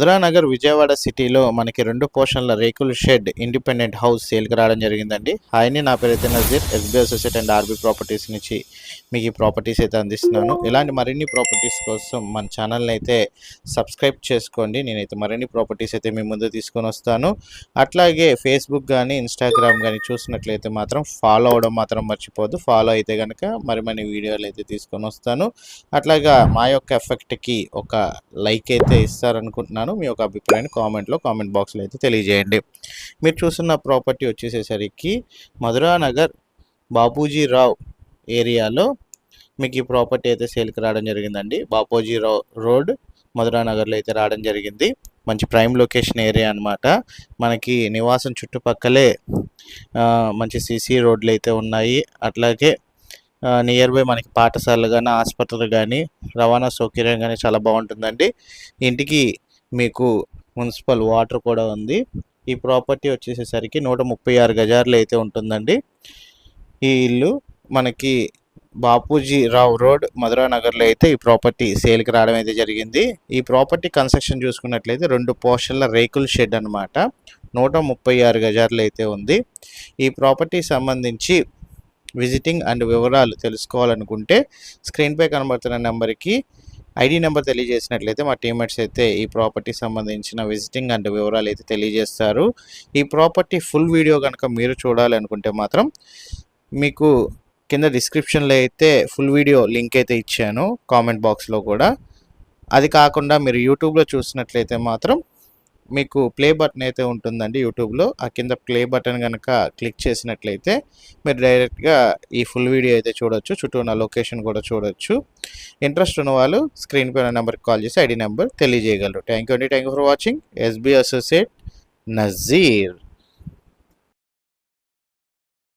మధురానగర్ విజయవాడ సిటీలో మనకి రెండు పోర్షన్ల రేకుల షెడ్ ఇండిపెండెంట్ హౌస్ సేల్కి రావడం జరిగిందండి. హాయ్ని నా పేరు అయితే Nazeer SBI associate and RB properties నుంచి మీకు ఈ ప్రాపర్టీస్ అయితే అందిస్తున్నాను. ఇలాంటి మరిన్ని ప్రాపర్టీస్ కోసం మన ఛానల్ని అయితే సబ్స్క్రైబ్ చేసుకోండి. నేనైతే మరిన్ని ప్రాపర్టీస్ అయితే మీ ముందు తీసుకొని వస్తాను. అట్లాగే ఫేస్బుక్ కానీ ఇన్స్టాగ్రామ్ కానీ చూసినట్లయితే మాత్రం ఫాలో అవడం మాత్రం మర్చిపోద్దు ఫాలో అయితే కనుక మరి మన వీడియోలు అయితే తీసుకొని వస్తాను. అట్లాగా మా యొక్క ఎఫెక్ట్కి ఒక లైక్ అయితే ఇస్తారనుకుంటున్నాను. మీ యొక్క అభిప్రాయాన్ని కామెంట్లో కామెంట్ బాక్స్లో అయితే తెలియజేయండి. మీరు చూస్తున్న ప్రాపర్టీ వచ్చేసేసరికి మధురా నగర్ బాపూజీ రావ్ ఏరియాలో మీకు ఈ ప్రాపర్టీ అయితే సేల్కి రావడం జరిగిందండి. బాపూజీ రావ్ రోడ్ మధురా నగర్లో అయితే రావడం జరిగింది. మంచి ప్రైమ్ లొకేషన్ ఏరియా అనమాట మనకి నివాసం చుట్టుపక్కలే మంచి సీసీ రోడ్లు అయితే ఉన్నాయి. అట్లాగే నియర్ బై మనకి పాఠశాలలు కానీ ఆసుపత్రులు కానీ రవాణా సౌకర్యం కానీ చాలా బాగుంటుందండి. ఇంటికి మీకు మున్సిపల్ వాటర్ కూడా ఉంది. ఈ ప్రాపర్టీ వచ్చేసేసరికి నూట ముప్పై ఆరు గజార్లు అయితే ఉంటుందండి. ఈ ఇల్లు మనకి బాపూజీ రావు రోడ్ మధురా నగర్లో అయితే ఈ ప్రాపర్టీ సేల్కి రావడం అయితే జరిగింది. ఈ ప్రాపర్టీ కన్స్ట్రక్షన్ చూసుకున్నట్లయితే రెండు పోర్షన్ల రేకుల షెడ్ అన్నమాట. నూట ముప్పై ఆరు గజార్లు అయితే ఉంది. ఈ ప్రాపర్టీ సంబంధించి విజిటింగ్ అండ్ వివరాలు తెలుసుకోవాలనుకుంటే స్క్రీన్పై కనబడుతున్న నెంబర్కి ఐడి నెంబర్ తెలియజేసినట్లయితే మా టీమ్మేట్స్ అయితే ఈ ప్రాపర్టీ సంబంధించిన విజిటింగ్ అండ్ వివరాలు అయితే తెలియజేస్తారు. ఈ ప్రాపర్టీ ఫుల్ వీడియో కనుక మీరు చూడాలి అనుకుంటే మాత్రం మీకు కింద డిస్క్రిప్షన్లో అయితే ఫుల్ వీడియో లింక్ అయితే ఇచ్చాను కామెంట్ బాక్స్లో కూడా. అది కాకుండా మీరు యూట్యూబ్లో చూసినట్లయితే మాత్రం మీకు ప్లే బటన్ అయితే ఉంటుందండి యూట్యూబ్లో. ఆ కింద ప్లే బటన్ కనుక క్లిక్ చేసినట్లయితే మీరు డైరెక్ట్గా ఈ ఫుల్ వీడియో అయితే చూడొచ్చు. చుట్టూ ఉన్న లొకేషన్ కూడా చూడొచ్చు. ఇంట్రెస్ట్ ఉన్న వాళ్ళు స్క్రీన్ పైన నెంబర్కి కాల్ చేసి ఐడి నెంబర్ తెలియజేయగలరు. థ్యాంక్ యూ అండి. Thank you for watching SB associate Nazeer